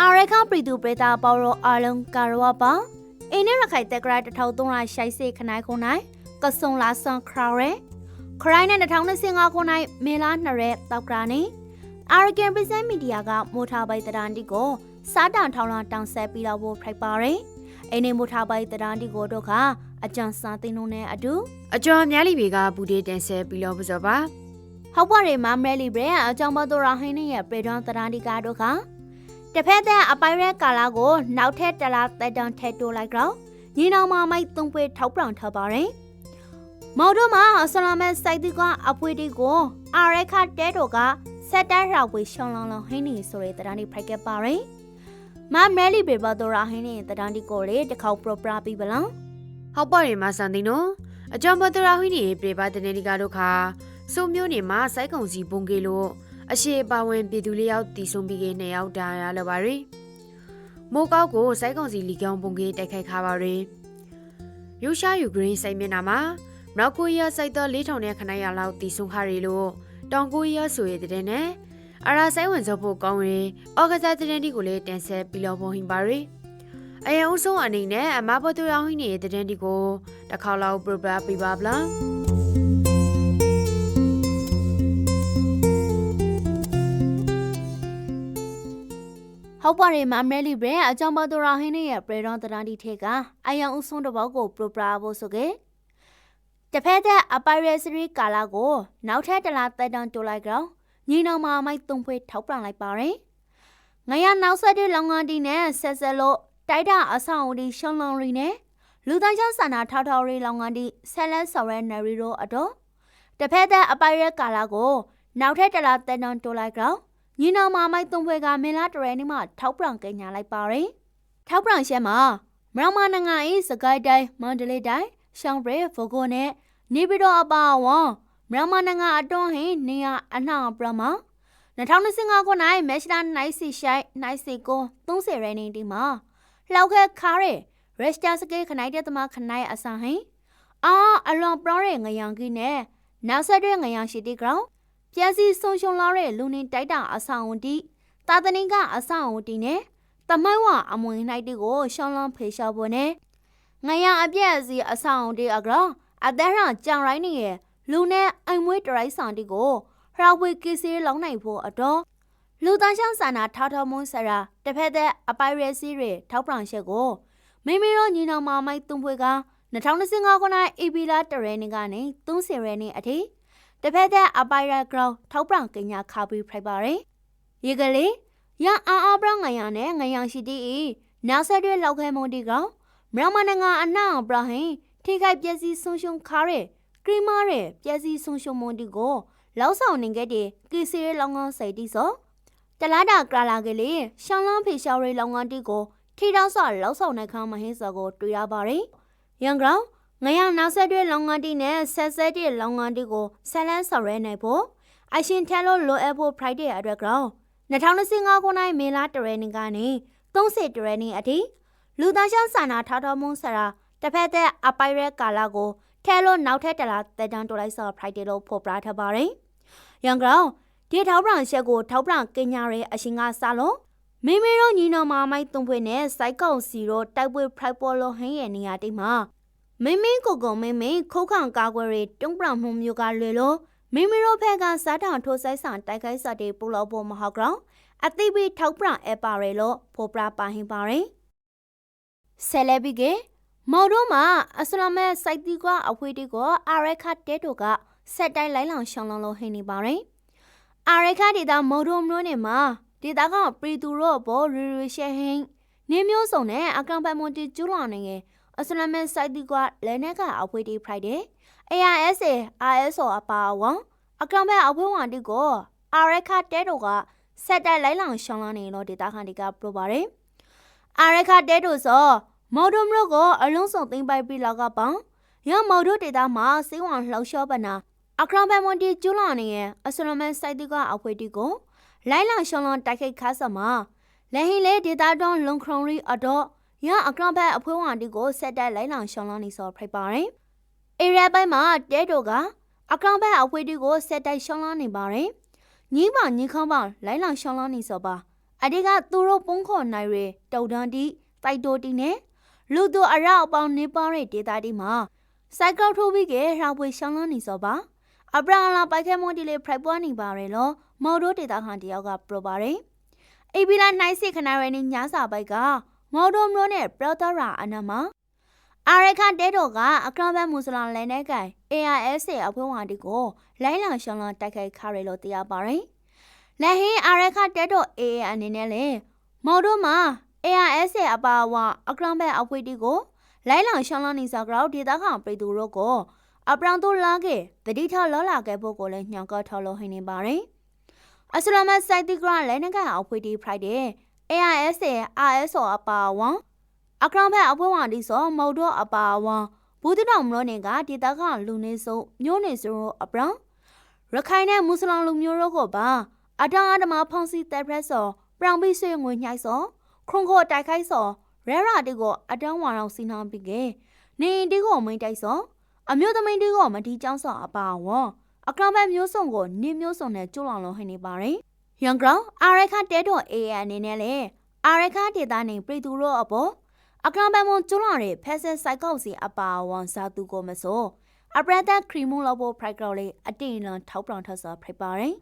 အာရခပရီတူပရတာပေါ်ရောအာလုံးကာရဝပါအင်းနဲ့ရခိုင်တက်ကရာ1300ရှိုက်စေခနိုင်ခုနိုင်ကဆုံလာဆန်ခရာရဲခရိုင်းနဲ့2025ခုနိုင်မေလာနှစ်ရက်တောက်ကရာနေအာရကန်ပစမီဒီယာကမိုထားပိုက်တရန်တီကိုစားတန်ထောင်းလာတောင်ဆက်ပြီးတော့ဖိုက်ပါရယ်အိနေမိုထားပိုက်တရန်တီကိုတို့က အကြံစာသိန်းလုံးနဲ့အတူအကျော်များလီဘေကဘူဒေတန်ဆဲပြီးလို့ပစောပါဟုတ်ပါရဲ့မမဲလီဘရအကြောင်းမတော်ရဟင်းနဲ့ရဲ့ပြေဒွန်တရန်တီကာတို့ကတဖက်တဲ့အပိုင်ရဲကာလာကိုနောက်ထပ်တလားတက်တန်ထက်တိုးလိုက်တော့ညီနောင်မမိုက်သုံးပွေထောက်ပံ့ထားပါရင်မော်ဒိုမှာအစလာမဲစိုက်တီကအပွေတီကိုအာရခတဲတို့ကစက်တရဝေရှောင်းလောင်းလောင်းဟင်းနေဆိုတဲ့တရန်တီဖိုက်ကပါရင်မမဲလီဘေဘတော်ရဟင်းနဲ့တရန်တီကိုလေတစ်ခေါက်ပရပရာပြီးပလား ဟုတ်ပါရဲ့မဆန်တင်နော်အကျော်ဘတရာဟိနေပြေပါတနေဒီကတို့ခါစုံမျိုးနေမှာစိုက်ကုံစီပုံကေလို့အရှိပါဝင်ပြည်သူလေးယောက်တီဆုံးပြီးကေနှစ်ယောက်တာရလောက်ပါရီမိုးကောက်ကိုစိုက်ကုံစီလီကောင်ပုံကေတိုက်ခိုက်ခါပါရီရုရှားယူကရိန်းစိုက်မျက်နှာမှာမောက်ကိုရီးယားစိုက်တော့4000နဲ့ခဏရလောက်တီဆုံးခါရီလို့တောင်ကိုရီးယားဆိုရတဲ့နဲ့အရာဆိုင်ဝင်စောဖို့ကောင်းရင်အော်ဂဇာတရင်ဒီကိုလည်းတင်ဆက်ပြီးလို့ပုံဟင်ပါရီ အရင်ဦးဆုံးအနေနဲ့အမဘတူရောင်းဟင်းနေတဲ့တဲ့ဒီကိုတစ်ခေါက်လောက်ပြပပြပါဗလားဟုတ်ပါတယ်မမဲလီဘရအကြောင်းပါတော်ရဟင်းရဲ့ပရေဒွန်တရန်တီထေကအယံဥဆုံးတစ်ပေါက်ကိုပရိုပရာဖို့ဆိုကေတဖက်တဲ့အပိုင်ရစရီကာလာကိုနောက်ထပ်တလားတက်တန်တိုးလိုက်တော့ညီနောင်မမိုက်သုံးဖွေထောက်ပံ့လိုက်ပါရင်ငရနောက်ဆက်တဲ့လောင်ငန်းတီနဲ့ဆက်ဆက်လို့ တိုက်တာအဆောင်အဒီရှောင်းလောင်ရီနဲ့လူတိုင်းချဆန္ဒထောက်ထောက်ရီလောင်ငန်းတီဆက်လက်ဆော်ရဲနယ်ရီတို့အတော့တဖက်တဲ့အပိုင်ရကာလာကိုနောက်ထပ်တလားတက်တန်တိုးလိုက်တော့ညီနောင်မမိုက်သုံးဖွဲကမင်းလာတရဲနေမှထောက်ပံ့ကညာလိုက်ပါရယ်ထောက်ပံ့ရှက်မှာမရမနငါဤစကိုင်းတိုင်းမန္တလေးတိုင်းရှောင်းပရဲဖိုကိုနဲ့နေပြည်တော်အပါဝံမရမနငါအတွန်းဟင်းနေရအနှောင်ပရမ2025ခုနိုင်မက်ရှလာနိုင်စီရှိုင်နိုင်စီကို30ရဲနေတီမှာ လောက်ခဲခါရဲရက်စတာစကေခနိုင်တဲ့တမခနိုင်အစာဟင်းအာအလွန်ပရောရဲ့ငယံကြီးနဲ့နောက်ဆက်တွဲငယံရှိတီကောင်ပြက်စီဆုံရှုံလာတဲ့လူနေတိုက်တာအဆောင်အတီတာတနင်ကအဆောင်အတီနဲ့တမိုင်းဝအမွေနိုင်တီကိုရှောင်းလန်းဖေရှာဖို့နဲ့ငရအပြက်စီအဆောင်အတီအကရအသက်ရကြောင်ရိုင်းနေရဲ့လူနဲ့အိမ်မွေးတရိုက်ဆောင်တီကိုဟရာဝေကီစီလောင်းနိုင်ဖို့အတော့ လူသားရှောင်းစာနာထောက်ထောက်မွန်းဆရာတစ်ဖက်သက်အပိုင်ရစီတွေထောက်ပံ့ချက်ကိုမိမိတို့ညီနောင်မမိုက်သွန်ဖွေက2025ခုနှစ်ဧပြီလတရဲနေ့ကနေ30ရက်နေ့အထိတဖက်သက်အပိုင်ရဂရောင်းထောက်ပံ့ကညာခါပြီးဖိုက်ပါရယ်ရေကလေးရအာအာပရငရနဲ့ငရရှိတီဤနောက်ဆက်တွဲလောက်ခဲမုန်တီကောင်မရမနငါအနှောင်ပရဟင်ထိခိုက်ပျက်စီးဆုံးရှုံးခါရဲကရီမာရဲပျက်စီးဆုံးရှုံးမွန်တီကိုလောက်ဆောင်နေခဲ့တဲ့ကီစီရဲလောင်းကောင်းစိတ်တီစော တလာတာကလာကလေးရှောင်းလန်းဖေရှောင်းရဲလောင်းကောင်းတီကိုထိတောက်ဆော့လောက်ဆောင်တဲ့ခါမဟင်းစောကိုတွေ့ရပါရယ်ရန်ကောင်ငရနောက်ဆက်တွဲလောင်ငန်းတီနဲ့ဆက်ဆက်တဲ့လောင်ငန်းတီကိုဆက်လန်းဆော်ရဲနိုင်ဖို့အရှင်ထဲလို့လိုအပ်ဖို့ Friday အတွက်ကောင်2025ခုနှစ်မေလတရနေ့ကနေ30တရနေ့အထိလူသားရှောင်းစာနာထောက်တော်မုန်းဆရာတစ်ဖက်သက်အပိုင်ရဲကာလာကိုထဲလို့နောက်ထပ်တလားတက်တန်းတိုလိုက်ဆော် Friday လို့ဖော်ပြထားပါတယ်။ရန်ကောင် ဒီထောက်ပံ့ချက်ကိုထောက်ပံ့ကညာရဲအရှင်ကစားလို့မိမိတို့ညီနောင်မမိုက်သုံးဖွေနဲ့စိုက်ကောင်စီတို့တိုက်ပွဲ Pride ပေါ်လို့ဟင်းရဲ့နေရာတိတ်မှာမင်းမင်းကိုကုံမင်းမင်းခုတ်ခံကာကွယ်ရေးတုံးပရမှုမျိုးကလွယ်လို့မိမိတို့ဖက်ကစားတောင်ထိုးဆိုင်ဆောင်တိုက်ခိုက်စာတွေပူလို့ဖို့မဟုတ်ကြောင်းအသိပေးထောက်ပရအပါရဲလို့ဖော်ပြပါဟင်ပါရင်ဆယ်လက်ပြီးကမော်တို့မှာအစ္စလာမ်စိုက်တီကအဖွေးတီကိုအာရခတ်တဲတို့ကဆက်တိုင်းလိုက်လောင်ရှောင်းလောင်လို့ဟင်းနေပါရင် အာရခတ်ဒေတာမော်တို့မျိုးနဲ့မှာဒေတာကပရီတူရောဘောရီရီရှဲဟင်းနေမျိုးစုံနဲ့အကောင်ပတ်မွန်တီကျူးလောင်နေငယ်အစလမန်စိုက်တီကလည်းနဲ့ကအဖွေးတီဖရိုက်တယ် AISA ISO အပါအဝန်အကံပဲအဖွေးဝန်တီကိုအာရခတဲတို့ကဆက်တိုက်လိုက်လောင်ရှောင်းလာနေလို့ဒေတာခန်တီကပြောပါတယ်အာရခတဲတို့ဆိုမော်ဒိုမလို့ကိုအလုံးစုံသိမ့်ပိုက်ပြီးလောက်ကပောင်းရမော်ဒိုဒေတာမှာစေးဝန်လှောက်လျှောပနာ အခရံဘမွန်တီကျူလာနေရဲ့အစလမန်စိုက်တီကအဖွေးတီကိုလိုက်လောင်ရှောင်းလောတိုက်ခိုက်ခါစမှာလက်ဟင်းလေဒေတာတွန်လုံခရုံရီအတော့ရအကရဘတ်အဖွဲဝါတီကိုဆက်တိုက်လိုက်လောင်ရှောင်းလောင်းနေစောဖိုက်ပါရင်အေရီယာပိုင်းမှာတဲတိုကအကောင်ဘက်အဖွေးတီကိုဆက်တိုက်ရှောင်းလာနေပါတယ်ညီးမညီးခေါင်းပေါင်းလိုင်းလောင်ရှောင်းလာနေစောပါအဒီကသူတို့ပုံခေါ်နိုင်ရတုံတန်းတီတိုက်တိုတီနဲ့လူသူအရောက်အပေါင်းနေပါတဲ့ဒေတာတီမှာစိုက်ကောက်ထိုးပြီးကရာပွေရှောင်းလာနေစောပါ အပရာလာပိုက်ခဲမွန်တီလေးဖရိုက်ပွားနေပါရလို့မော်ဒိုဒေတာခန်တယောက်ကပြောပါတယ်အေဘီလာနိုင်စစ်ခနာရယ်နေညာစာပိုက်ကမော်ဒိုမျိုးနဲ့ပရတရာအနမအာရခန်တဲတော်ကအကရဘတ်မူဆလန်လဲနေကန် AIS အဖွဲ့ဝင်တီကိုလိုင်းလောင်ရှောင်းလာတိုက်ခိုက်ခရလို့တရားပါတယ်လက်ဟင်းအာရခတဲတော် AA အနေနဲ့လေမော်ဒိုမှာ AIS အပါအဝအကရဘတ်အဖွဲ့တီကိုလိုင်းလောင်ရှောင်းလာနေစကြောဒေတာခန်ပြည်သူတို့ကို အပရန်တို့လာခဲ့တတိထလောလာခဲ့ဖို့ကိုလည်းညှောင်းကထော်လို့ဟင်းနေပါတယ်အစလမစိုက်တီဂရလဲနေကန်အဖွဲ့တီ Friday AIS RSO အပါအဝအကရဘတ်အဖွဲ့ဝင်တီဆိုမော်ဒိုအပါအဝဘူးတတောင်မလို့နေကဒေတာခလူနေစုံမျိုးနေစုံအပရန်ရခိုင်နဲ့မွတ်စလင်လူမျိုးတို့ကိုပါအတန်အဓမ္မဖောင်စီတက်ပရက်စောပရောင်ပိဆွေငွေညှိုက်စောခုံခိုတိုက်ခိုက်စောရဲရာတီကိုအတန်းဝါအောင်စီနာပြီးကေနေတီကိုမိန်တိုက်စော အမျိုးသမီးတီကိုမတီးချောင်းစောအပါဝအကရဘတ်မျိုးစုံကိုနေမျိုးစုံနဲ့ကျွလောင်လုံးဟင်းနေပါတယ်ရန်ကောင်အာရခတဲတော် AA အနေနဲ့လေအာရခဒေတာနေပြည်သူတို့အပေါ်အကရဘတ်မွန်ကျွလောင်ရဲ့ဖက်ဆက်ဆိုင်ကောက်စီအပါဝဇာတူကိုမဆိုးအပရဒတ်ခရီမူလောဘောဖရိုက်ကောက်လေးအတင်လန်ထောက်ပလောင်ထဆာဖိပါတယ်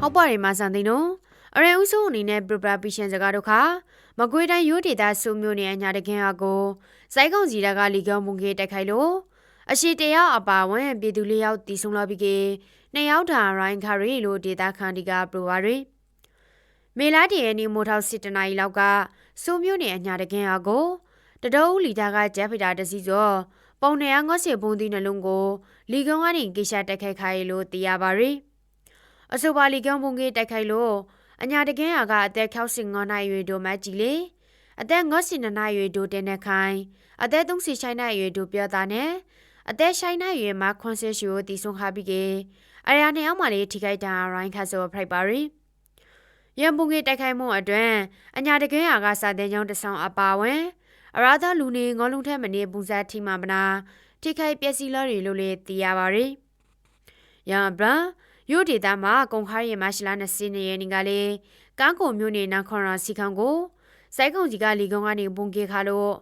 ဟုတ်ပါတယ်မဆန်သိနော် အရေဦးဆုံးအနေနဲ့ပရပရာပီရှင်စကားတို့ခါမကွေးတိုင်းရိုးဒေတာစုမျိုးနဲ့အညာတခင်ဟာကိုစိုက်ကုံစီတာကလီကောင်းမုန်ကြီးတက်ခိုင်လို့အရှိတယောက်အပါဝင်ပြည်သူလေးယောက်တီဆုံလာပြီးကေနှစ်ယောက်ထာရိုင်းခါရီလို့ဒေတာခန်ဒီကပရဝါရီမေလာတီရဲ့နီမိုထောက်စစ်တနာရီလောက်ကစုမျိုးနဲ့အညာတခင်ဟာကိုတတော်ဦးလီတာကဂျက်ဖီတာတစီစောပုံနေရငေါ့စီဘုံဒီနှလုံးကိုလီကောင်းကနေကိရှာတက်ခိုက်ခိုင်လို့သိရပါရီအဆိုပါလီကောင်းဘုံကြီးတက်ခိုက်လို့ အညာတကင်းရကအသက်65နှစ်အရွယ်တို့မကြီးလေအသက်52နှစ်အရွယ်တို့တင်နေခိုင်အသက်36နှစ်အရွယ်တို့ပြောတာနဲ့အသက်ဆိုင်နှစ်အရွယ်မှာခွန်ဆစ်ရှိုတီဆုံခါပြီးကေအရာနေအောင်မလေးထိခိုက်တာရိုင်းခါဆိုဖရိုက်ပါရီရန်ပုံကြီးတိုက်ခိုက်မှုအတွင်းအညာတကင်းရကစာတဲ့ကြောင်းတဆောင်အပါဝင်အရာသာလူနေငေါလုံးထက်မနေပူဇာထိမှမနာထိခိုက်ပျက်စီးလာတွေလို့လည်းသိရပါရီရန်ဘရ န်ယိုဒေတာမှာကုံခါရီမရှိလာ20နေရနေကလေးကန်းကိုမျိုးနေနခွန်ရာစီခံကိုစိုက်ကုံကြီးကလီကုံကနေပုံကေခါလို့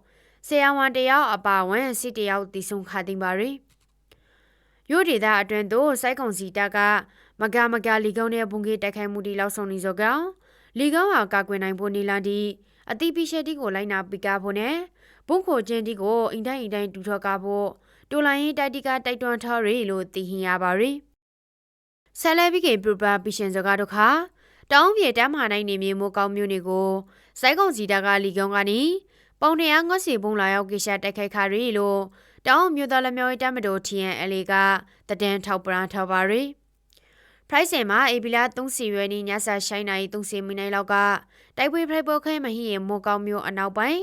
ဆရာဝန်တယောက်အပါဝင်စစ်တယောက်တီဆုံခါတင်ပါရီယိုဒေတာအတွင်တို့စိုက်ကုံစီတာကမကမကလီကုံနဲ့ပုံကေတိုက်ခိုက်မှုဒီလောက်ဆုံးနေစောကောင်လီကုံဟာကာကွယ်နိုင်ဖို့နေလာဒီအတိပိရှက်တီကိုလိုက်နာပိကာဖို့နဲ့ဘုံခိုချင်းတီကိုအင်တိုင်းအင်တိုင်းတူထော်ကာဖို့တိုလိုင်းတိုက်တီကတိုက်တွန်းထားရီလို့သိဟင်ရပါရီ ဆယ်လဲပြီးကေပရပပီရှင်စကားတို့ခါတောင်းပြေတမ်းမာနိုင်နေမြေမိုးကောင်းမျိုးတွေကိုစိုက်ကုံစီတာကလီကုံကနေပုံနေအားငေါ့စီဘုံလာရောက်ကေရှာတိုက်ခိုက်ခါရီလို့တောင်းမျိုးသားလက်မျိုးတမ်းမတော် TNL ကတဒန်ထောက်ပရန်ထောက်ပါရီဖရိုက်စင်မှာအေဘီလာ3စီရွယ်နီညစာရှိုင်းနိုင်3စီမိနိုင်လောက်ကတိုက်ပွဲဖရိုက်ပေါ်ခဲမဟိရေမိုးကောင်းမျိုးအနောက်ပိုင်း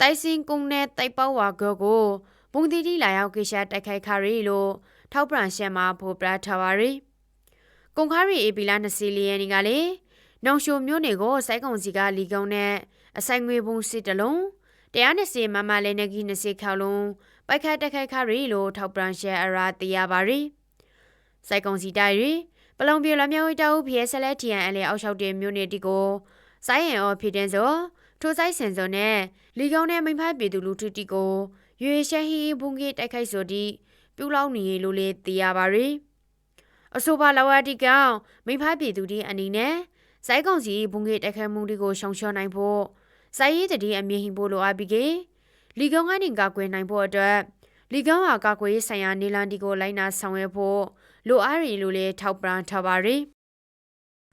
တိုက်စင်ကုန်းနဲ့တိုက်ပေါဝါကောကိုဘုံတီတီလာရောက်ကေရှာတိုက်ခိုက်ခါရီလို့ထောက်ပရန်ရှက်မှာဖိုပရာထောက်ပါရီ ကုံခါရီအေပီလာ20လီယန်ကလေနောင်ရှိုမျိုးနေကိုစိုက်ကုံစီကလီကုံနဲ့အဆိုင်ငွေပုံစစ်တလုံး120မမလေးနေကြီး20ခေါလုံးပိုက်ခတ်တက်ခိုက်ခရီလို့ထောက်ပရန်ရှယ်အရာတရပါရီစိုက်ကုံစီတိုင်ရီပလုံပြလမြောင်းတောက်ဖျဲဆက်လက်တီယန်အလေအောက်လျှောက်တင်မျိုးနေတီကိုစိုင်းရန်အော်ဖြစ်တဲ့ဆိုထိုးဆိုင်စင်စုံနဲ့လီကုံနဲ့မိဖက်ပြည်သူလူထုတီကိုရွေရှဟီဘုံကြီးတိုက်ခိုက်ဆိုတီပြူလောက်နေလို့လေသိရပါရီ အဆိုပါလဝတိကောင်မိဖပြည်သူဒီအနေနဲ့စိုက်ကောင်စီဘုံကေတက်ခတ်မှုတွေကိုရှောင်ချောနိုင်ဖို့စိုက်ရည်တည်းအမြင့်ဟင်ဖို့လိုအပ်ပြီးကေလီကောင်ကနေကာကွယ်နိုင်ဖို့အတွက်လီကောင်ဟာကာကွယ်ရေးဆိုင်ရာနေလန်ဒီကိုလိုက်နာဆောင်ရွက်ဖို့လိုအပ်ရလို့လေထောက်ပံ့ထားပါရီ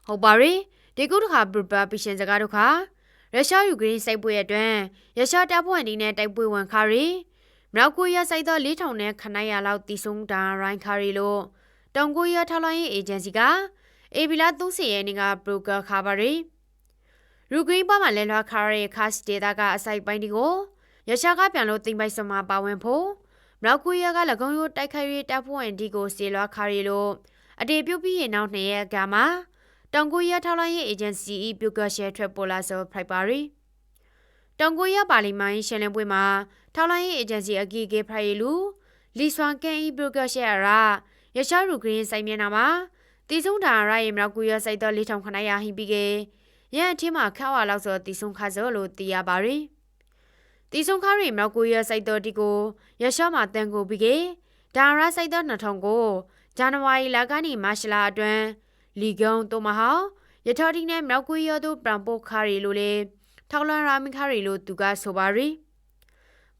ဟုတ်ပါရီဒီကုတခါပရပပီရှင်စကားတို့ခါရုရှားယူကရိန်းစိုက်ပွဲအတွင်းရုရှားတပ်ဖွဲ့အနေနဲ့တိုက်ပွဲဝင်ခါရီမြောက်ကိုရီးယားစိုက်သော၄000နဲ့ခနိုင်ရလောက်တီဆုံတာရိုင်းခါရီလို့ တောင်ကိုရီးယားထောက်လှမ်းရေးအေဂျင်စီကအေဘီလာ30ရဲ့နေကဘရိုကာခါပါရီရူဂရင်းပါမှာလဲလွှာခါရဲခါစဒေတာကအစိုက်ပိုင်းဒီကိုရရှားကပြန်လို့တင်ပိုက်စမှာပါဝင်ဖို့မြောက်ကိုရီးယားက၎င်းရိုးတိုက်ခိုက်ရေးတပ်ဖွဲ့ဝင်ဒီကိုစေလွှာခါရီလို့အတေပြုတ်ပြီးရင်နောက်နှစ်ရက်ကမှတောင်ကိုရီးယားထောက်လှမ်းရေးအေဂျင်စီပြုတ်ကရှဲထွက်ပေါ်လာစောဖိုက်ပါရီတောင်ကိုရီးယားပါလီမန်ရှယ်လင်းပွဲမှာထောက်လိုင်းရေးအေဂျင်စီအကြီးအကဲဖရိုင်လူလီဆွမ်ကန်အီဘရဂရှယ်ရာ ရရှာရူဂရင်းဆိုင်မျက်နှာမှာတီဆုံတာရရဲ့မြောက်ကူရစိုက်တော့၄ထောင်ခဏရဟိပြီးကေရန်အထင်းမှာခါဝါလောက်ဆိုတီဆုံခါစောလို့သိရပါရီတီဆုံခါရီမြောက်ကူရစိုက်တော့ဒီကိုရရှာမှာတန်ကိုပြီးကေဒါရစိုက်တော့2000ကိုဇန်နဝါရီလကနေမတ်လအတွင်းလီဂုံတိုမဟောရထော်ဒီနဲ့မြောက်ကူရတို့ပရန်ပိုခါရီလို့လေထောက်လန်ရာမီခါရီလို့သူကဆိုပါရီ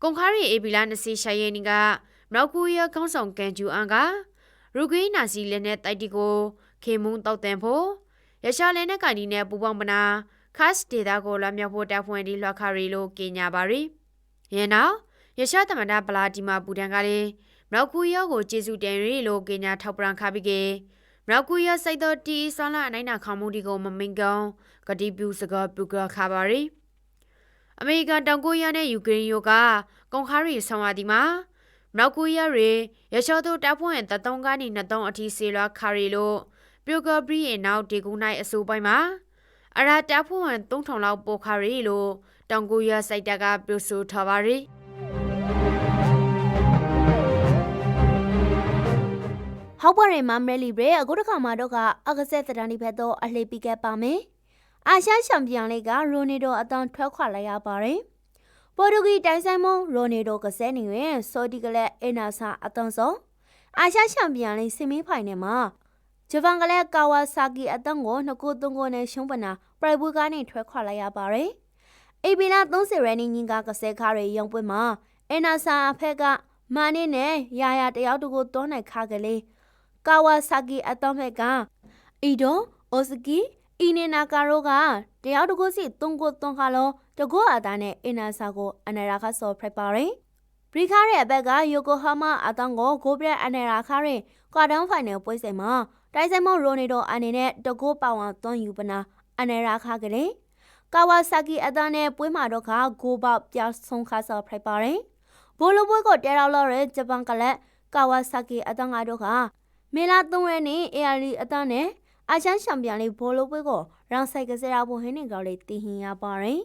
ကွန်ခါရီအေဘီလာနစီရှိုင်ယနီကမြောက်ကူရခေါင်းဆောင်ကန်ဂျူအန်က ရူဂိနာစီလည်းနဲ့တိုက်တီကိုခေမုံတောက်တန်ဖို့ရရှာလည်းနဲ့ကန်ဒီနဲ့ပူပေါင်းပနာခတ်ဒေတာကိုလွှမ်းမြောက်ဖို့တပ်ဖွဲ့ဒီလွှတ်ခါရီလို့ကြေညာပါရီရနောက်ရရှာသမ္မတဗလာဒီမာပူတန်ကလည်းမြောက်ကူရကိုကျေစုတင်ရီလို့ကြေညာထောက်ပံ့ခါပြီးကေမြောက်ကူရစိုက်တော်တီဆွမ်းလာအနိုင်နာခေါမှုဒီကိုမမင်ကောင်ဂတိပြူစကားပူကခါပါရီအမေရိကန်တောင်ကိုရီးယားနဲ့ယူကရိန်းတို့ကကွန်ခါရီဆောင်ရသည်မှာ မြောက်ကိုရီးယားရေရရှောတို့တပ်ဖွဲ့တတုံးကနေ23အထိဆေလွားခါရီလို့ပြိုကပရီရဲ့နောက်ဒီကူနိုင်အစိုးပိုင်းမှာအရာတပ်ဖွဲ့3000လောက်ပိုခါရီလို့တောင်ကိုရီးယားစိုက်တပ်ကပြောဆိုထားပါရီဟောက်ပါရီမမ်မဲလီဘရအခုတစ်ခါမှတော့ကအကဆက်တရန်ဒီဖက်တော့အလှေပီကက်ပါမယ်အာရှချန်ပီယံလိကရိုနီဒိုအတန်ထွက်ခွာလိုက်ရပါတယ် ပေါ်တူဂီတိုင်ဆိုင်မုံရိုနီဒိုကစဲနေရင်ဆော်ဒီကလက်အနာဆာအတန်စောအာရှချန်ပီယံလိစင်မီဖိုင်နယ်မှာဂျပန်ကလည်းကာဝါဆာကီအတန်ကိုနှစ်ခုသုံးခုနဲ့ရှုံးပနာပရိုက်ဘူးကနေထွက်ခွာလိုက်ရပါတယ်အေဘီလာ30ရန်နီညင်ကကစဲခါရီရုံပွဲမှာအနာဆာအဖက်ကမာနေနဲ့ရာရာတယောက်တကူတွန်းနိုင်ခါကလေးကာဝါဆာကီအတန်ဖက်ကအီဒိုအိုစကီ အီနေနာကာရိုကတယောက်တကူစီတုံကိုတွန်းခါလောတကူအတာနဲ့အင်နာဆာကိုအနရာခဆော့ဖရက်ပါရင်ဘရီခါရဲ့အဘက်ကယိုကိုဟာမာအတန်ကိုဂိုဘရက်အနရာခရင်ကွာတန်းဖိုင်နယ်ပွဲစဉ်မှာတိုင်ဆိုင်မောရိုနေတိုအနေနဲ့တကူပါဝါတွန်းယူပနာအနရာခကလေးကာဝါဆာကီအတန်နဲ့ပွဲမှာတော့ကဂိုဘောက်ပြဆုံးခါဆော့ဖရက်ပါရင်ဘိုလိုပွဲကိုတဲရောက်လာတဲ့ဂျပန်ကလက်ကာဝါဆာကီအတန်ကတော့ကမေလာ3ရက်နေ့အေအာလီအတန်းနဲ့ အာရှန်ချန်ပီယံလိဘောလုံးပွဲကိုရောင်ဆိုင်ကစားရဖို့ဟင်းနေကောက်လေးတည်ဟင်ရပါတယ်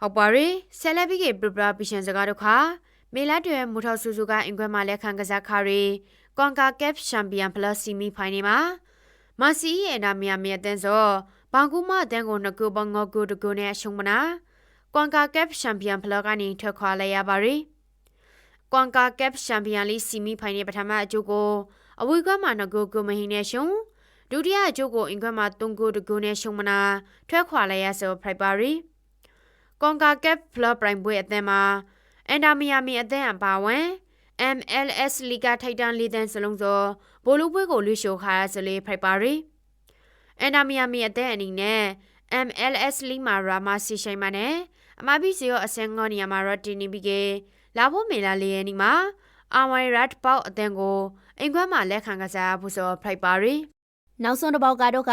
ဟုတ်ပါရီဆယ်လက်ပြီးကပရပရာပီရှင်စကားတော့ခါမေလာတွေမူထောက်ဆူဆူကအင်ကွဲမှာလက်ခံကစားခါရီကွန်ကာကက်ချန်ပီယံပလတ်စီမီဖိုင်နေမှာမာစီရဲ့နာမီယာမြေတန်းစောဘန်ကူမအတန်းကိုနှစ်ခုပေါင်းငေါကူတကူနဲ့ရှုံမနာကွန်ကာကက်ချန်ပီယံပလတ်ကနေထွက်ခွာလိုက်ရပါရီကွန်ကာကက်ချန်ပီယံလိစီမီဖိုင်နေပထမအကျိုးကိုအဝေးကမှနှစ်ခုကူမဟင်းနဲ့ရှုံ ဒုတိယအကျိုးကိုအင်ကွဲမှာ၃ခုတကူနဲ့ရှုံမနာထွက်ခွာလိုက်ရဆိုဖရိုက်ပါရီကွန်ကာကက်ဖလော့ပရိုင်ဘွေအသင်းမှာအန်ဒါမီယာမီအသင်းအပါဝင် MLS လီဂါထိုက်တန်လီဒန်စလုံးစောဘိုလူပွဲကိုလွှရှိုခါရစလေးဖိုက်ပါရီအန်ဒါမီယာမီအသင်းအနေနဲ့ MLS လီမာရာမာစီရှိုင်မနဲ့အမဘီစီယောအစင်ငေါနီယာမာရတီနီဘီကေလာဖို့မေလာလီယနီမှာအာဝိုင်ရတ်ပေါအသင်းကိုအင်ကွမ်းမှာလက်ခံကစားဖို့ဆိုဖိုက်ပါရီ နောက်ဆုံးတစ်ပေါက်ကတော့က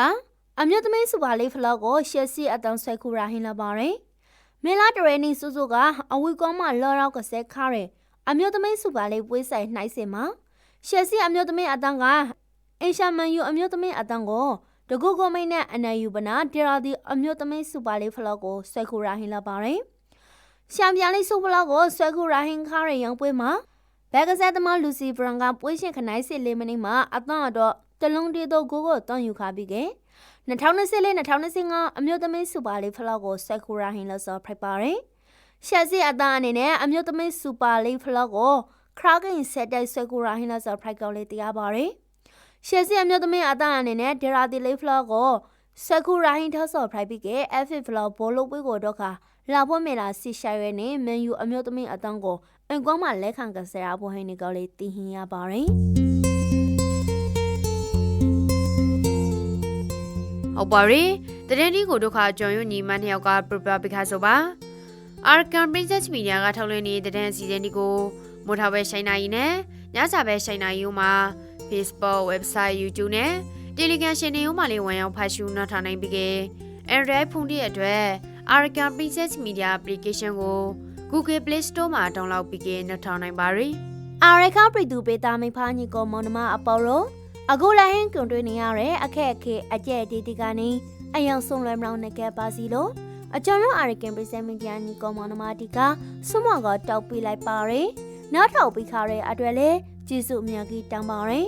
အမျိုးသမီးစူပါလေးဖလော့ကိုရှက်စီအတန်းဆွဲခုရာဟင်းလာပါတယ်မေလာတရနီစုစုကအဝီကောမှလော်ရောက်ကစဲခါရဲအမျိုးသမီးစူပါလေးပွဲဆိုင်နှိုက်စင်မှာရှက်စီအမျိုးသမီးအတန်းကအင်ရှာမန်ယူအမျိုးသမီးအတန်းကိုတကုကုမိတ်နဲ့အနယူပနာတရာဒီအမျိုးသမီးစူပါလေးဖလော့ကိုဆွဲခုရာဟင်းလာပါတယ်ရှမ်ပြလေးစူဖလော့ကိုဆွဲခုရာဟင်းခါရဲရောင်ပွဲမှာဘက်ကစားသမားလူစီဘရန်ကပွဲရှင်ခနိုင်စစ်လေးမိနစ်မှာအတန်းတော့ တလုံးတေးတော့ကိုကိုတောင်းယူခါပြီးက2024-2025အမျိုးသမီးစူပါလေးဖလော့ကိုဆက်ကူရာဟင်းလို့ဆိုဖရိုက်ပါတယ်။ရှက်စီအသားအနေနဲ့အမျိုးသမီးစူပါလေးဖလော့ကိုခရာဂင်ဆက်တိုက်ဆက်ကူရာဟင်းလို့ဆိုဖရိုက်ကောက်လေးတရားပါတယ်။ရှက်စီအမျိုးသမီးအသားအနေနဲ့ဒေရာတီလေးဖလော့ကိုဆက်ကူရာဟင်းထောက်ဆော့ဖရိုက်ပြီးက F5 ဖလော့ဘောလုံးပွဲကိုတော့ခါလာဖို့မေလာစီရှာရဲနဲ့မန်ယူအမျိုးသမီးအတန်းကိုအင်ကွမ်းမှလက်ခံကစားရဖို့ဟင်းနေကောက်လေးတည်ဟင်ရပါတယ်။ ဟုတ်ပါရီတရင်ဒီကိုဒုက္ခကြုံရညီမနှစ်ယောက်ကပရပပိခါဆိုပါအာကန်ပရင်းဆက်မီဒီယာကထုတ်လွှင့်နေတဲ့တဲ့စီစဉ်ဒီကိုမို့ထားပဲရှိုင်းနိုင်နဲ့ညစာပဲရှိုင်းနိုင်ယူမှာ Facebook website YouTube နဲ့ Telegram ရှင်နေဦးမှာလေးဝင်ရောက်ဖတ်ရှုနောက်ထားနိုင်ပြီးက Android ဖုန်းတွေအတွက် Arcan Princess Media application ကို Google Play Store မှာ download ပြီးကနောက်ထောင်နိုင်ပါရီအာရခပရိသူပေတာမိဖာညီကောမောင်နှမအပေါ်ရော အခုလည်းဟင်းကွန်တွေနေရတဲ့အခက်အခဲအကျဲ့တီတီကနေအယောင်ဆုံးလွယ်မလောင်နေခဲ့ပါစီလို့အကျွန်တော်အာရကန်ပရိစမီဒီယာနီကောမနမတီကဆွမောကတောက်ပေးလိုက်ပါရယ်နောက်ထောက်ပေးခါတဲ့အတွက်လည်းကျေးဇူးအများကြီးတောင်းပါရယ်